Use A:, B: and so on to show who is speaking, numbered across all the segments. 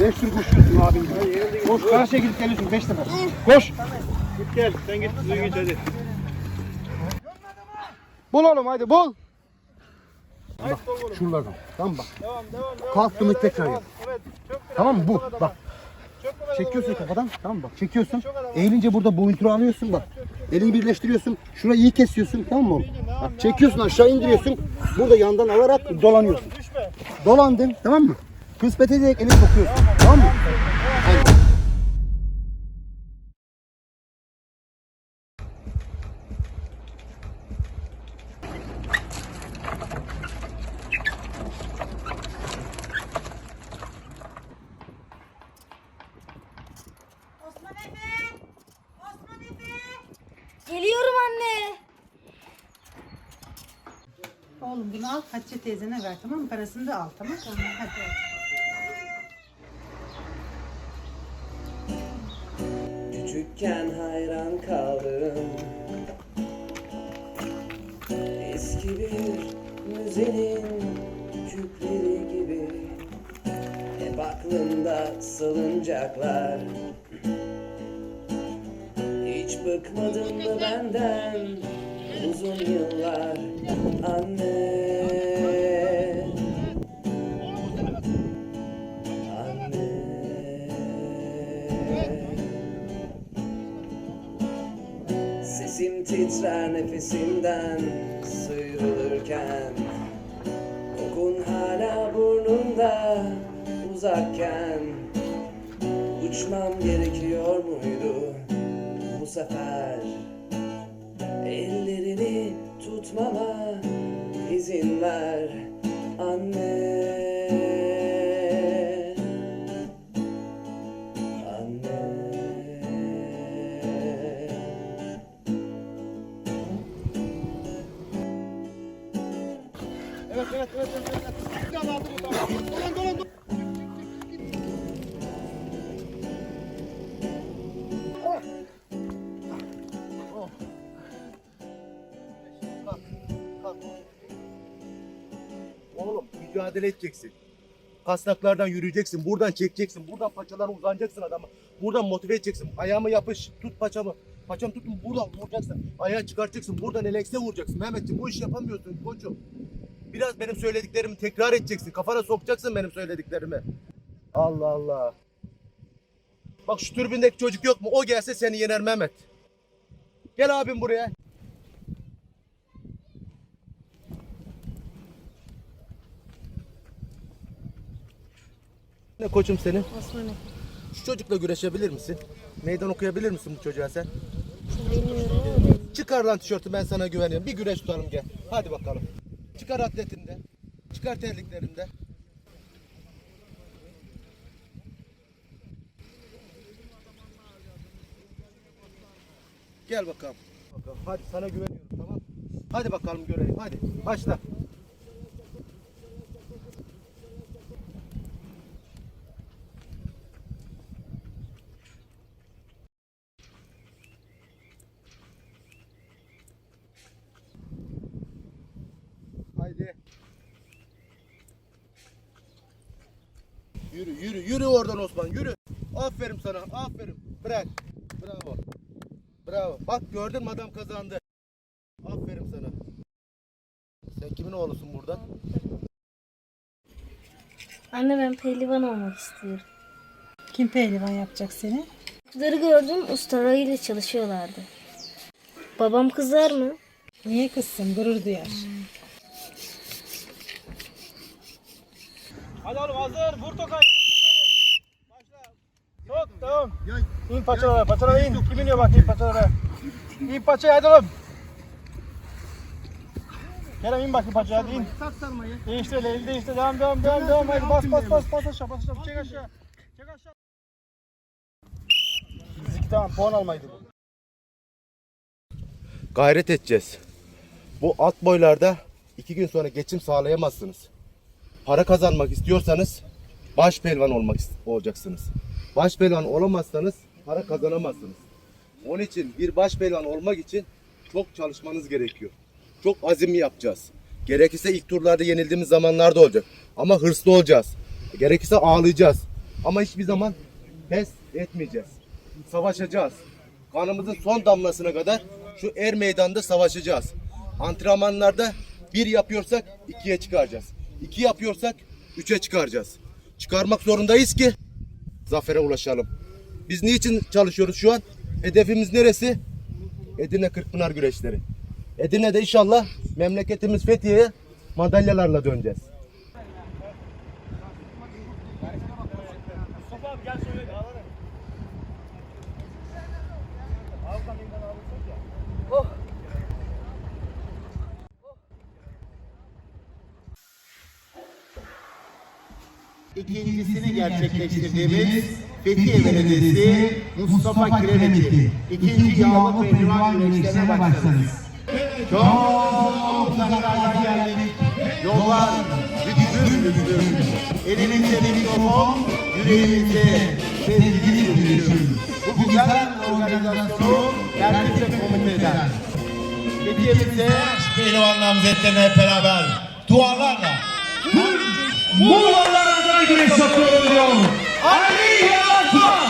A: Beş tur koşuyorsun abim. Koş karşıya gidip geliyorsun beş sefer. Koş.
B: Git gel. Sen git. Suyu git hadi.
A: Bul oğlum hadi bul. Bak şuralardan. Tamam bak.
B: Devam devam devam.
A: Kalktım tekrar yap.
B: Evet.
A: Tamam mı bu? Bak. Çekiyorsun kafadan. Tamam mı bak. Çekiyorsun. Eğilince burada boyunturu alıyorsun bak. Elini birleştiriyorsun. Şurayı iyi kesiyorsun. Tamam mı oğlum? Bak çekiyorsun aşağı indiriyorsun. Burada yandan alarak dolanıyorsun. Dolandın. Tamam mı? Kıspet ederek elini sokuyorsun. Tamam mı? Hadi.
C: Osman Efe! Osman Efe! Geliyorum anne.
D: Oğlum bunu al Hatice teyzene ver tamam mı? Parasını da al tamam mı? Hadi.
E: Küçükken hayran kaldım. Eski bir müzenin küpleri gibi. Hep aklımda salıncaklar. Hiç bıkmadın mı benden uzun yıllar. Anne titrer nefesimden sıyrılırken Kokun hala burnumda uzakken Uçmam gerekiyor muydu bu sefer? Ellerini tutmama izin ver Anne
A: mücadele edeceksin. Kasnaklardan yürüyeceksin, buradan çekeceksin, buradan paçalarına uzanacaksın adamı. Buradan motive edeceksin. Ayağımı yapış, tut paçamı. Paçam tutun buradan vuracaksın. Ayağı çıkartacaksın, buradan elekse vuracaksın. Mehmetciğim bu iş yapamıyorsun koçum. Biraz benim söylediklerimi tekrar edeceksin. Kafana sokacaksın benim söylediklerimi. Allah Allah. Bak şu türbündeki çocuk yok mu? O gelse seni yener Mehmet. Gel abim buraya. Ne koçum senin?
C: Osman Efe.
A: Şu çocukla güreşebilir misin? Meydan okuyabilir misin bu çocuğa sen?
C: Bilmiyorum.
A: Çıkar lan tişörtü ben sana güveniyorum. Bir güreş tutalım gel. Hadi bakalım. Çıkar atletinde. Çıkar terliklerinde. Gel bakalım. bakalım. Hadi sana güveniyorum tamam. Hadi bakalım görelim. Hadi başla. Yürü oradan Osman yürü. Aferin sana aferin. Bırak. Bravo. Bravo. Bak gördün mü adam kazandı. Aferin sana. Sen kimin oğlusun burada?
C: Anne ben pehlivan olmak istiyorum.
D: Kim pehlivan yapacak seni?
C: Kızları gördüm ustalarıyla çalışıyorlardı. Babam kızar mı?
D: Niye kızsın? Gurur duyar.
B: Hadi oğlum hazır. Vur tokayı. Vur tokayı. Başla. Sok. Tamam. İn paçalara. Paçalara in. Kim iniyor bak in paçalara. İn paçaya hadi oğlum. Kerem in bakayım paçaya hadi in. Değiştir eli değiştir. Devam devam devam devam. Hadi bas bas bas bas aşağı bas aşağı. Çek aşağı. Çek aşağı. Fizik tamam puan almaydı bu.
A: Gayret edeceğiz. Bu alt boylarda iki gün sonra geçim sağlayamazsınız. Para kazanmak istiyorsanız baş pelvan olmak olacaksınız. Baş pelvan olamazsanız para kazanamazsınız. Onun için bir baş pelvan olmak için çok çalışmanız gerekiyor. Çok azimli yapacağız. Gerekirse ilk turlarda yenildiğimiz zamanlarda olacak. Ama hırslı olacağız. Gerekirse ağlayacağız. Ama hiçbir zaman pes etmeyeceğiz. Savaşacağız. Kanımızın son damlasına kadar şu er meydanda savaşacağız. Antrenmanlarda bir yapıyorsak ikiye çıkaracağız. İki yapıyorsak üçe çıkaracağız. Çıkarmak zorundayız ki zafere ulaşalım. Biz niçin çalışıyoruz şu an? Hedefimiz neresi? Edirne Kırkpınar güreşleri. Edirne'de inşallah memleketimiz Fethiye'ye madalyalarla döneceğiz.
F: İkincisini gerçekleştirdiğimiz Fethiye Belediyesi Mustafa Kiremeti. İkinci yağlı pehlivan güreşlerine başladınız. Çok uzaklardan geldik. Yollar bütün bütün. Elimizde mikrofon, yüreğimizde sevgili sürücü. Bu güzel organizasyonu tertip ve komite eden. Fethiye'mize
G: Pehlivan namzetlerine hep beraber dualarla
H: 아이돌의 서브로
G: 아리아파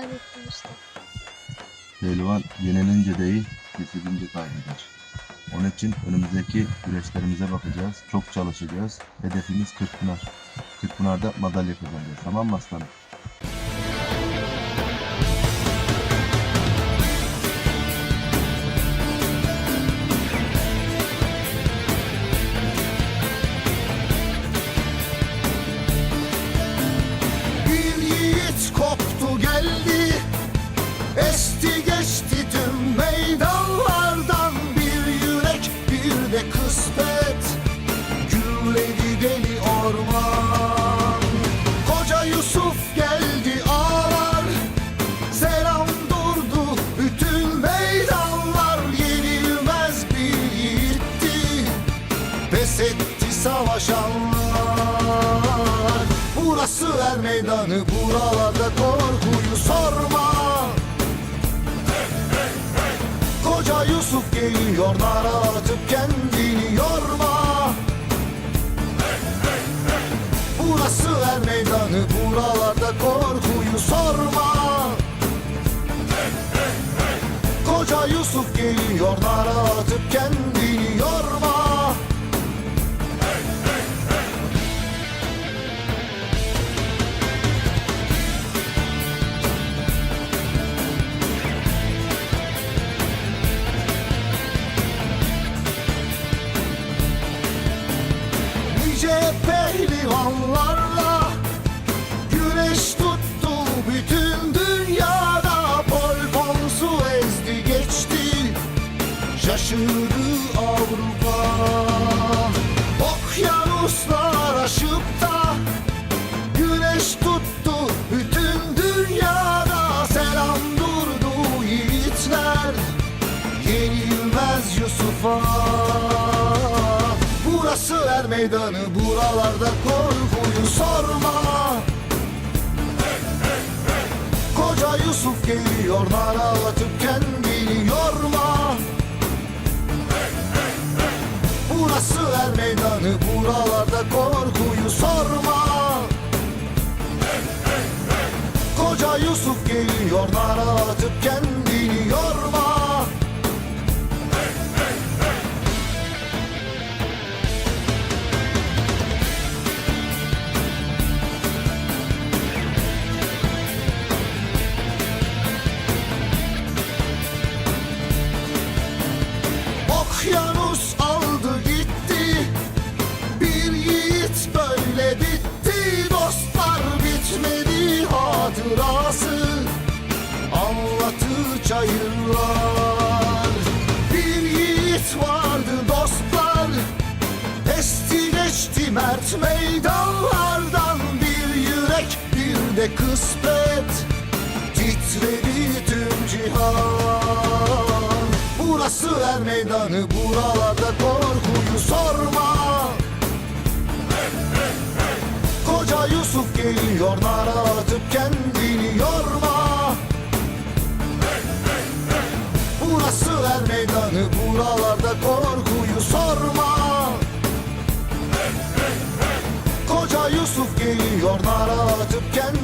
C: kaybettim usta.
A: Pehlivan yenilince değil, kesilince kaybeder. Onun için önümüzdeki güreşlerimize bakacağız. Çok çalışacağız. Hedefimiz Kırkpınar. Kırkpınar'da madalya kazanacağız. Tamam mı aslanım?
I: Burası er meydanı buralarda korkuyu sorma. Koca Yusuf geliyor nara atıp kendini yorma. Burası er meydanı buralarda korkuyu sorma. Koca Yusuf geliyor nara atıp kendini Nice pehlivanlarla Güneş tuttu bütün dünyada Polponsu ezdi geçti Şaşırdı Avrupa. Okyanuslar aşıp da Güneş tuttu bütün dünyada Selam durdu yiğitler Yenilmez Yusuf'a Burası er meydanı buralarda korkuyu sorma. Koca Yusuf geliyor nara atıp kendini yorma. Burası er meydanı buralarda korkuyu sorma. Koca Yusuf geliyor nara atıp kendini yorma çayırlar. Bir yiğit vardı dostlar. Esti geçti mert meydanlardan. Bir yürek bir de kısmet. Titredi tüm cihan. Burası er meydanı buralarda korkuyu sorma. Koca Yusuf geliyor nara atıp kendini yorma buralarda korkuyu sorma. Koca Yusuf geliyor nara atıp yorma